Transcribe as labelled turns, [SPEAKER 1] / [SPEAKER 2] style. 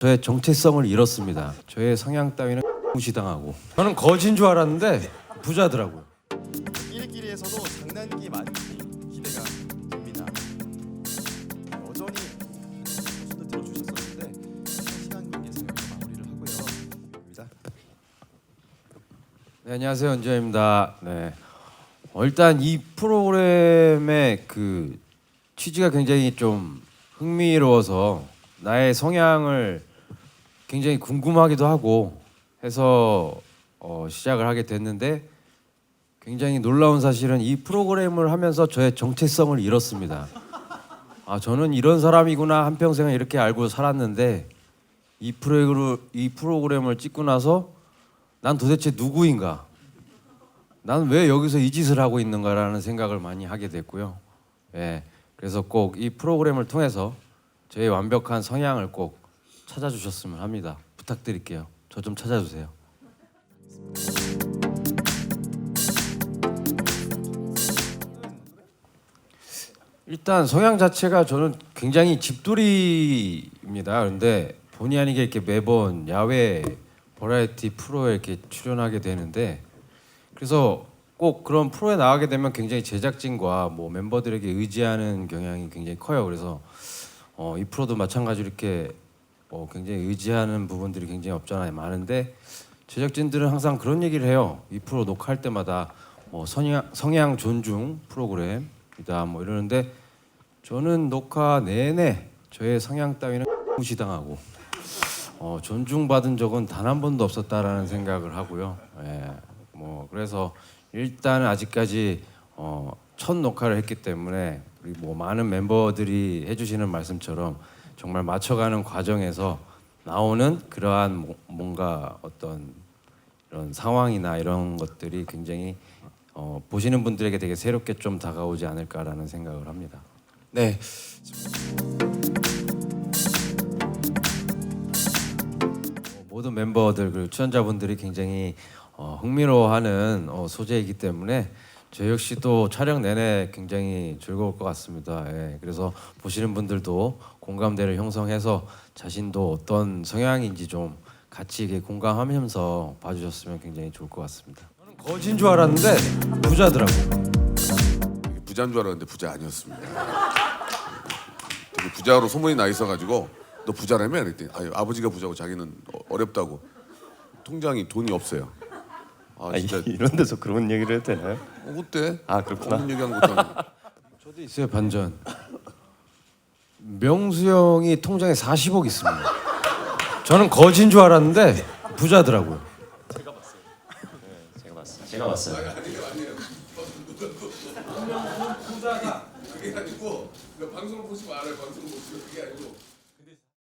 [SPEAKER 1] 저의 정체성을 잃었습니다. 저의 성향 따위는 무시당하고 저는 거진 줄 알았는데 부자더라고요.
[SPEAKER 2] 끼리끼리에서도 장난기 많기 기대가 됩니다. 여전히 말씀도 들어주셨었는데 시간 관계상 여기서 마무리를 하고요. 입니다.
[SPEAKER 1] 네, 안녕하세요 은재입니다. 네. 어, 일단 이 프로그램의 그 취지가 굉장히 좀 흥미로워서 나의 성향을 굉장히 궁금하기도 하고 해서 어, 시작을 하게 됐는데 굉장히 놀라운 사실은 이 프로그램을 하면서 저의 정체성을 잃었습니다. 아 저는 이런 사람이구나 한 평생을 이렇게 알고 살았는데 이 프로그램을 이 프로그램을 찍고 나서 난 도대체 누구인가? 난 왜 여기서 이 짓을 하고 있는가라는 생각을 많이 하게 됐고요. 예. 그래서 꼭 이 프로그램을 통해서 저의 완벽한 성향을 꼭 찾아주셨으면 합니다. 부탁드릴게요. 저 좀 찾아주세요. 일단 성향 자체가 저는 굉장히 집돌이입니다. 그런데 본의 아니게 이렇게 매번 야외 버라이티 프로에 이렇게 출연하게 되는데 그래서 꼭 그런 프로에 나가게 되면 굉장히 제작진과 뭐 멤버들에게 의지하는 경향이 굉장히 커요. 그래서 어, 이 프로도 마찬가지로 이렇게 어, 굉장히 의지하는 부분들이 굉장히 없잖아요. 많은데 제작진들은 항상 그런 얘기를 해요. 이 프로 녹화할 때마다 뭐 성향, 성향 존중 프로그램이다 뭐 이러는데 저는 녹화 내내 저의 성향 따위는 무시당하고 어, 존중받은 적은 단 한 번도 없었다라는 생각을 하고요. 예, 뭐 그래서 일단 아직까지 어, 첫 녹화를 했기 때문에 우리 뭐 많은 멤버들이 해주시는 말씀처럼 정말 맞춰가는 과정에서 나오는 그러한 뭐- 뭔가 어떤 이런 상황이나 이런 것들이 굉장히 어, 보시는 분들에게 되게 새롭게 좀 다가오지 않을까라는 생각을 합니다.
[SPEAKER 2] 네.
[SPEAKER 1] 모든 멤버들 그리고 출연자분들이 굉장히 어, 흥미로워하는 어, 소재이기 때문에 저 역시도 촬영 내내 굉장히 즐거울 것 같습니다. 예, 그래서 보시는 분들도 공감대를 형성해서 자신도 어떤 성향인지 좀 같이 이렇게 공감하면서 봐주셨으면 굉장히 좋을 것 같습니다. 저는 거진 줄 알았는데 부자더라고요.
[SPEAKER 3] 부자인 줄 알았는데 부자 아니었습니다. 되게 부자로 소문이 나 있어가지고 너 부자라며? 그랬더니 아버지가 부자고 자기는 어- 어렵다고 통장이 돈이 없어요. 아
[SPEAKER 4] 아,
[SPEAKER 3] 진짜
[SPEAKER 4] 이런 데서 그런 얘기를 해도 되나요?
[SPEAKER 3] 어, 어때?
[SPEAKER 4] 아, 그렇구나.
[SPEAKER 3] 없는 얘기한 것도 아니고.
[SPEAKER 1] 저도 있어요 반전. 명수 형이 통장에 40억 있습니다. 저는 거진 줄 알았는데 부자더라고요.
[SPEAKER 4] 제가 봤어요. 제가 봤어요.
[SPEAKER 3] 그게 아니고 방송을 보시면 알아요. 방송을 보시면 그게 아니고